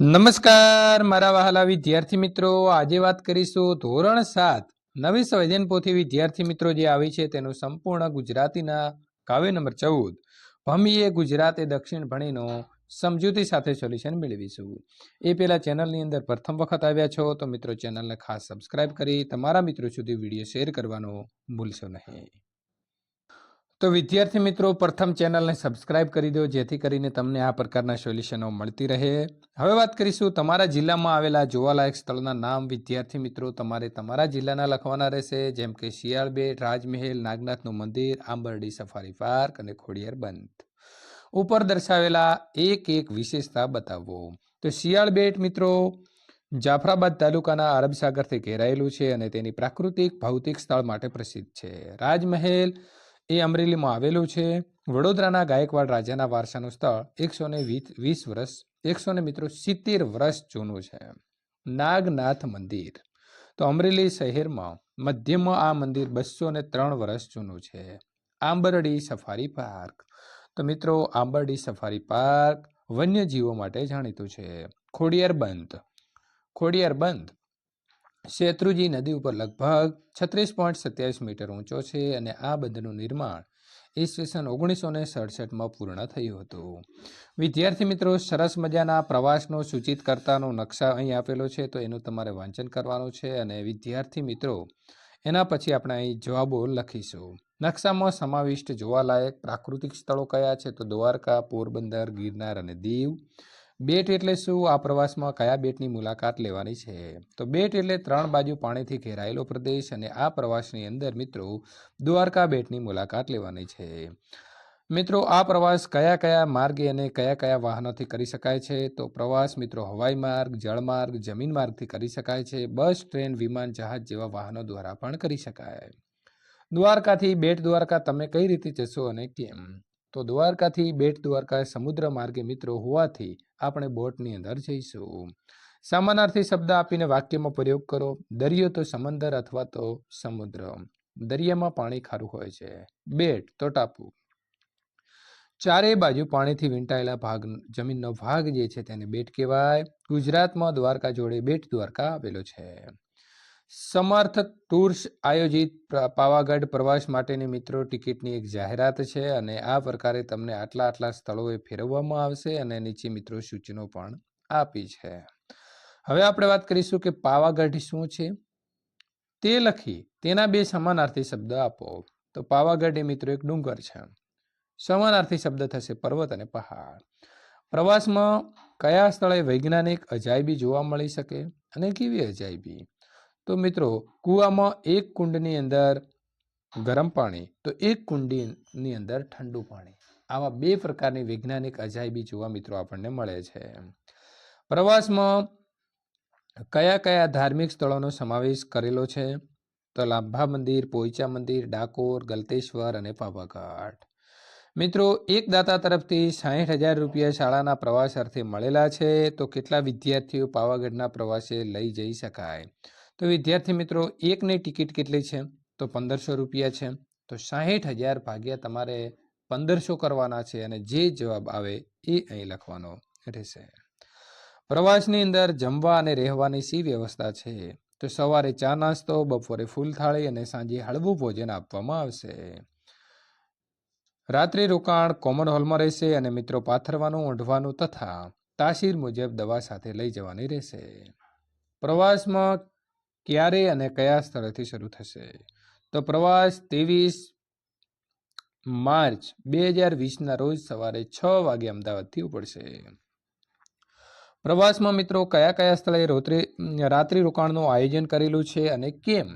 નમસ્કાર, મારા વહાલા વિદ્યાર્થી મિત્રો. આજે વાત કરીશું ધોરણ સાત. નવી સંવેદન વિદ્યાર્થી મિત્રો જે આવી છે તેનું સંપૂર્ણ ગુજરાતીના કાવ્ય નંબર ચૌદ. ભમીએ ગુજરાતે દક્ષિણ ભણીનો સમજૂતી સાથે સોલ્યુશન મેળવીશું. એ પહેલાં ચેનલની અંદર પ્રથમ વખત આવ્યા છો તો મિત્રો ચેનલને ખાસ સબસ્ક્રાઇબ કરી તમારા મિત્રો સુધી વીડિયો શેર કરવાનો ભૂલશો નહીં. તો વિદ્યાર્થી મિત્રો, પ્રથમ ચેનલને સબસ્ક્રાઇબ કરી દો, જેથી કરીને તમને આ પ્રકારના સોલ્યુશનો મળતી રહે. હવે વાત કરીશું તમારા જિલ્લામાં આવેલા જોવાલાયક સ્થળના નામ. વિદ્યાર્થી મિત્રો, તમારે તમારા જિલ્લાના લખવાના રહેશે, જેમ કે શિયાળબેટ, રાજમહેલ, નાગનાથનું મંદિર, આંબરડી સફારી પાર્ક અને ખોડિયાર બંધ. ઉપર દર્શાવેલા એક એક વિશેષતા બતાવો. તો શિયાળબેટ મિત્રો, જાફરાબાદ તાલુકાના અરબસાગરથી ઘેરાયેલું છે અને તેની પ્રાકૃતિક ભૌતિક સ્થળ માટે પ્રસિદ્ધ છે. રાજમહેલ એ અમરેલીમાં આવેલું છે. વડોદરાના ગાયકવાડ રાજાના વારસાનું સ્થળ એકસો ને વીસ વર્ષ એકસો ને મિત્રો સિત્તેર વર્ષ જૂનું છે. નાગનાથ મંદિર. તો અમરેલી શહેરમાં મધ્યમાં આ મંદિર બસો ને ત્રણ વર્ષ જૂનું છે. Ambardi safari park. તો મિત્રો, આંબરડી સફારી પાર્ક વન્યજીવો માટે જાણીતું છે. ખોડિયાર બંધ. ખોડિયાર બંધ શેત્રુજી નદી ઉપર લગભગ છત્રીસ પોઈન્ટ સત્યાવીસ મીટર ઊંચો છે અને આ બંધનું નિર્માણ ઈસવીસન ઓગણીસો ને સડસઠમાં પૂર્ણ થયું હતું. વિદ્યાર્થી મિત્રો, સરસ મજાના પ્રવાસનો સૂચિત કરતાનો નકશા અહીં આપેલો છે, તો એનું તમારે વાંચન કરવાનું છે અને વિદ્યાર્થી મિત્રો, એના પછી આપણે અહીં જવાબો લખીશું. નકશામાં સમાવિષ્ટ જોવાલાયક પ્રાકૃતિક સ્થળો કયા છે? તો દ્વારકા, પોરબંદર, ગિરનાર અને દીવ. બેટ એટલે શું? આ પ્રવાસમાં કયા બેટની મુલાકાત લેવાની છે? તો બેટ એટલે ત્રણ બાજુ પાણીથી ઘેરાયેલો પ્રદેશ અને આ પ્રવાસની અંદર મિત્રો દ્વારકા બેટની મુલાકાત લેવાની છે. મિત્રો, આ પ્રવાસ કયા કયા માર્ગે અને કયા કયા વાહનોથી કરી શકાય છે? તો પ્રવાસ મિત્રો હવાઈ માર્ગ જળમાર્ગ જમીન માર્ગથી કરી શકાય છે. બસ, ટ્રેન, વિમાન, જહાજ જેવા વાહનો દ્વારા પણ કરી શકાય. દ્વારકાથી બેટ દ્વારકા તમે કઈ રીતે જશો અને કેમ? તો દ્વારકાથી બેટ દ્વારકા સમુદ્ર માર્ગે મિત્રો હોવાથી આપણે બોટની અંદર જઈશું. સમાનાર્થી શબ્દ આપીને વાક્યમાં પ્રયોગ કરો. દરિયો તો સમંદર અથવા તો સમુદ્ર. દરિયામાં પાણી ખારું હોય છે. બેટ તો ટાપુ ચારે બાજુ પાણીથી વીંટાયેલા ભાગ, જમીનનો ભાગ જે છે તેને બેટ કહેવાય. ગુજરાતમાં દ્વારકા જોડે બેટ દ્વારકા આવેલો છે. સમર્થ ટૂર્સ આયોજિત પાવાગઢ પ્રવાસ માટેની મિત્રો, ટિકિટની એક જાહેરાત છે અને આ પ્રકારે તમને આટલા આટલા સ્થળોએ ફેરવવામાં આવશે અને નીચે મિત્રો સૂચનો પણ આપી છે. હવે આપણે વાત કરીશું કે પાવાગઢ શું છે? તે લખી તેના બે સમાનાર્થી શબ્દ આપો. તો પાવાગઢ એ મિત્રો એક ડુંગર છે. સમાનાર્થી શબ્દ થશે પર્વત અને પહાડ. પ્રવાસમાં કયા સ્થળે વૈજ્ઞાનિક અજાયબી જોવા મળી શકે અને કેવી અજાયબી? તો મિત્રો, કૂવામાં એક કુંડની અંદર ગરમ પાણી, તો એક કુંડીની અંદર ઠંડુ પાણી. આવા બે પ્રકારની વૈજ્ઞાનિક અજાયબી જોવા મિત્રો આપણને મળે છે. પ્રવાસમાં કયા કયા ધાર્મિક સ્થળોનો સમાવેશ કરેલો છે? તો લાંભા મંદિર, પોઈચા મંદિર, ડાકોર, ગલતેશ્વર અને પાવાગઢ. મિત્રો, એક દાતા તરફથી સાહીઠ હજાર રૂપિયા શાળાના પ્રવાસ અર્થે મળેલા છે, તો કેટલા વિદ્યાર્થીઓ પાવાગઢના પ્રવાસે લઈ જઈ શકાય? તો વિદ્યાર્થી મિત્રો, એકની ટિકિટ કેટલી છે? તો પંદરસો રૂપિયા છે. તો સાહીઠ હજાર ભાગ્યા તમારે પંદરસો કરવાના છે અને જે જવાબ આવે એ અહીં લખવાનો રહેશે. પ્રવાસની અંદર જમવા અને રહેવાની સી વ્યવસ્થા છે? તો સવારે ચા નાસ્તો, બપોરે ફૂલ થાળી અને સાંજે હળવું ભોજન આપવામાં આવશે. રાત્રિ રોકાણ કોમન હોલમાં રહેશે અને મિત્રો પાથરવાનું, ઓઢવાનું તથા તાસીર મુજબ દવા સાથે લઈ જવાની રહેશે. પ્રવાસમાં ક્યારે અને કયા સ્થળેથી શરૂ થશે? તો પ્રવાસ ત્રેવીસ માર્ચ બે હજાર વીસના રોજ સવારે છ વાગે અમદાવાદથી ઉપડશે. પ્રવાસમાં મિત્રો કયા કયા સ્થળે રોત્રી, રાત્રિ રોકાણનું આયોજન કરેલું છે અને કેમ?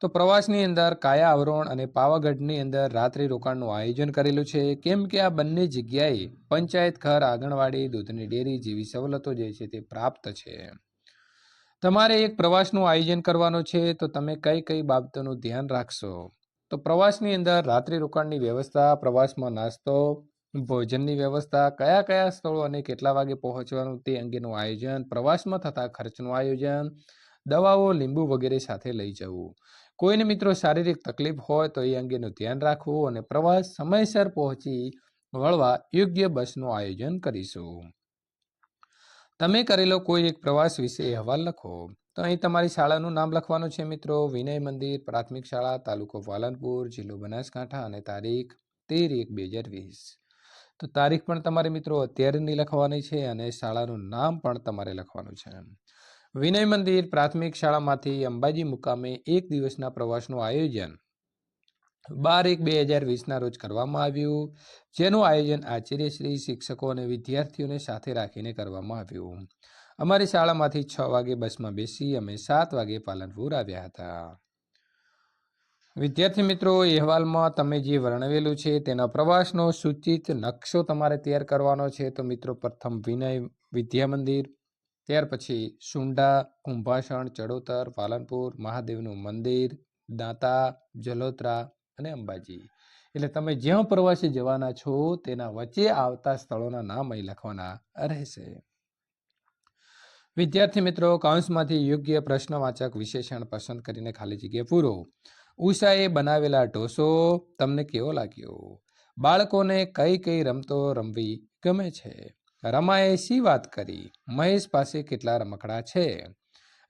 તો પ્રવાસની અંદર કાયા આવરણ અને પાવાગઢની અંદર રાત્રિ રોકાણનું આયોજન કરેલું છે. કેમ કે આ બંને જગ્યાએ પંચાયત ઘર, આંગણવાડી, દૂધની ડેરી જેવી સવલતો જે છે તે પ્રાપ્ત છે. તમારે એક પ્રવાસનું આયોજન કરવાનું છે, તો તમે કઈ કઈ બાબતોનું ધ્યાન રાખશો? તો પ્રવાસની અંદર રાત્રિ રોકાણની વ્યવસ્થા, પ્રવાસમાં નાસ્તો, ભોજનની વ્યવસ્થા, કયા કયા સ્થળો અને કેટલા વાગે પહોંચવાનું તે અંગેનું આયોજન, પ્રવાસમાં થતા ખર્ચનું આયોજન, દવાઓ, લીંબુ વગેરે સાથે લઈ જવું. કોઈને મિત્રો શારીરિક તકલીફ હોય તો એ અંગેનું ધ્યાન રાખવું અને પ્રવાસ સમયસર પહોંચી વળવા યોગ્ય બસનું આયોજન કરીશું. તમે કરેલો કોઈ એક પ્રવાસ વિશે અહેવાલ લખો. તો અહીં તમારી શાળાનું નામ લખવાનું છે મિત્રો. વિનય મંદિર, પ્રાથમિક શાળા, તાલુકો પાલનપુર જિલ્લો બનાસકાંઠા અને તારીખ તેર એક બે હજાર વીસ. તો તારીખ પણ તમારે મિત્રો અત્યારની લખવાની છે અને શાળાનું નામ પણ તમારે લખવાનું છે. વિનય મંદિર પ્રાથમિક શાળામાંથી અંબાજી મુકામે એક દિવસના પ્રવાસનું આયોજન બાર એક બે હજાર વીસના રોજ કરવામાં આવ્યું, જેનું આયોજન આચાર્યશ્રી શિક્ષકો અને વિદ્યાર્થીઓને સાથે રાખીને કરવામાં આવ્યું. અમારી શાળામાંથી છ વાગે બસમાં બેસી અમે સાત વાગે પાલનપુર આવ્યા હતા. વિદ્યાર્થી મિત્રો અહેવાલમાં તમે જે વર્ણવેલું છે તેના પ્રવાસનો સૂચિત નકશો તમારે તૈયાર કરવાનો છે. તો મિત્રો, પ્રથમ વિનય વિદ્યા મંદિર, ત્યાર પછી સુંડા કુંભાષણ ચડોતર, પાલનપુર, મહાદેવનું મંદિર, દાંતા, જલોત્રા અને અંબાજી. એટલે તમે જ્યાં પ્રવાસે જવાના છો, તેના વચ્ચે આવતા સ્થળોના નામ અહીં લખવાના રહેશે. વિદ્યાર્થી મિત્રો કૌંસમાંથી યોગ્ય પ્રશ્નવાચક વિશેષણ પસંદ કરીને ખાલી જગ્યા પૂરો. ઉષાએ બનાવેલા ઢોસો, તમને કેવો લાગ્યો? બાળકોને કઈ કઈ રમતો રમવી ગમે છે? રમાએ શી વાત કરી? મહેશ પાસે કેટલા રમકડા છે?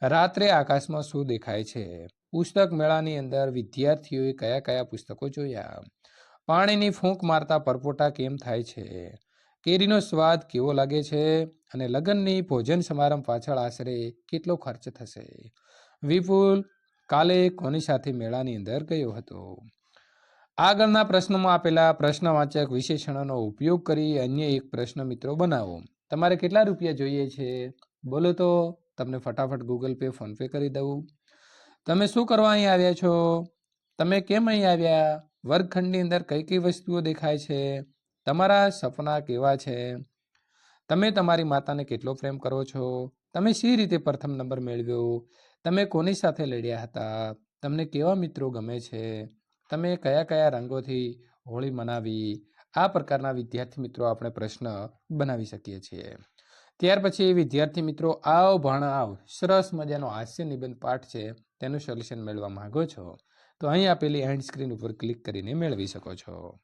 રાત્રે આકાશમાં શું દેખાય છે? પુસ્તક મેળાની અંદર વિદ્યાર્થીઓએ કયા કયા પુસ્તકો જોયા? પાણીની ફૂંક મારતા પરપોટા કેમ થાય છે? કેરીનો સ્વાદ કેવો લાગે છે? અને લગ્નની ભોજન સમારંભ પાછળ આશરે કેટલો ખર્ચ થશે? વિપુલ કાલે કોની સાથે મેળાની અંદર ગયો હતો? આગળના પ્રશ્નોમાં આપેલા પ્રશ્નવાચક વિશેષણોનો ઉપયોગ કરી અન્ય એક પ્રશ્ન મિત્રો બનાવો. તમારે કેટલા રૂપિયા જોઈએ છે? બોલો તો, તમને ફટાફટ ગૂગલ પે ફોનપે કરી દઉં. તમે શું કરવા અહીં આવ્યા છો? તમે કેમ અહીં આવ્યા? વર્ગખંડની અંદર કઈ કઈ વસ્તુઓ દેખાય છે? તમારા સપના કેવા છે? તમે તમારી માતાને કેટલો પ્રેમ કરો છો? તમે શી રીતે પ્રથમ નંબર મેળવ્યો? તમે કોની સાથે લડ્યા હતા? તમને કેવા મિત્રો ગમે છે? તમે કયા કયા રંગોથી હોળી મનાવી? આ પ્રકારના વિદ્યાર્થી મિત્રો આપણે પ્રશ્ન બનાવી શકીએ છીએ. ત્યાર પછી વિદ્યાર્થી મિત્રો, આવ ભણ આવ. સરસ મજાનો હાસ્ય નિબંધ પાઠ છે. તેનું સોલ્યુશન મેળવવા માંગો છો, તો અહીં આપેલી એન્ડ સ્ક્રીન ઉપર ક્લિક કરીને મેળવી શકો છો.